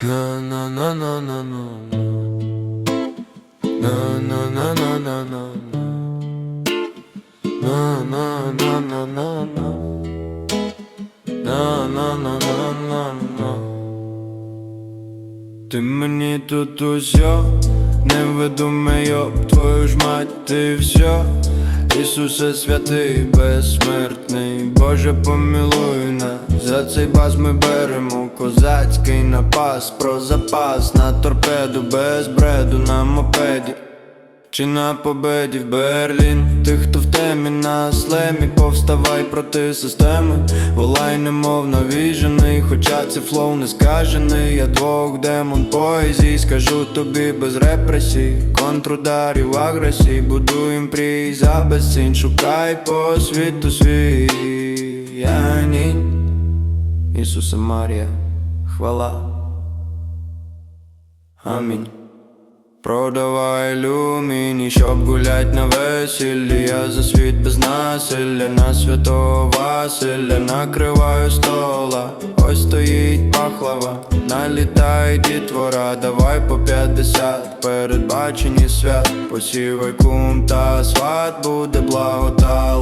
Na na na na na na На на на на на на Ти мені тут усьо невидиме, йоб твою ж мать, ти все Ісусе святий, безсмертний, Боже помилуй нас За цей баз ми беремо козацький напас. Про запас на торпеду, без бреду на мопеді. Чи на победі в Берлін? Тих, хто в темі на слемі Повставай проти системи. Волай немов навіжений Хоча це флоу не скажений. Я двох демон поезій Скажу тобі без репресій. Контрударів агресій Будуєм прій за безцінь Шукай по світу свій. Я ні Ісусе Марія Хвала. Амінь. Продавай люміні, щоб гулять на весіллі. Я за світ без насилля, на святого Василя. Накриваю стола, ось стоїть пахлава. Налітай дітвора, давай по 50 Передбачені свят, посівай кум та сват. Буде благо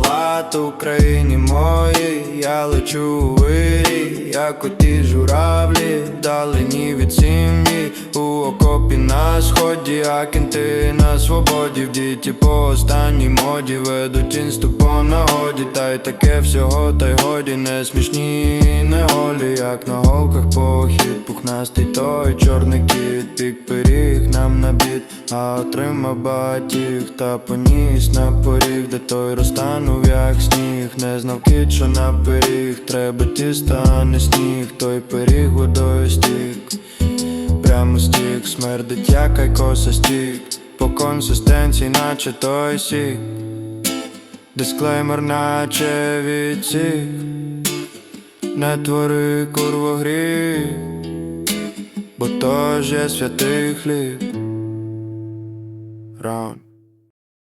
лад Україні моїй. Я лечу у вирій, як оті журавлі Далині від сім'ї, у окопі на сході, а кінти на свободі. В діті по останній моді ведуть інсту по нагоді. Та й таке всього, та й годі не смішні, не голі, як на голках похід Пухнастий той чорний кіт, пік пиріг нам на біт, а отримав батіг та поніс на поріг, де той розтанув, як сніг, не знав кіт, що на пиріг, треба тіста, а сніг, той пиріг водою стік. Прямо стік, смердить як айкоса стік. По консистенції, наче той сік. Дисклеймер, наче відсік. Не твори курво гріх Бо то ж є святий хліб. Раунд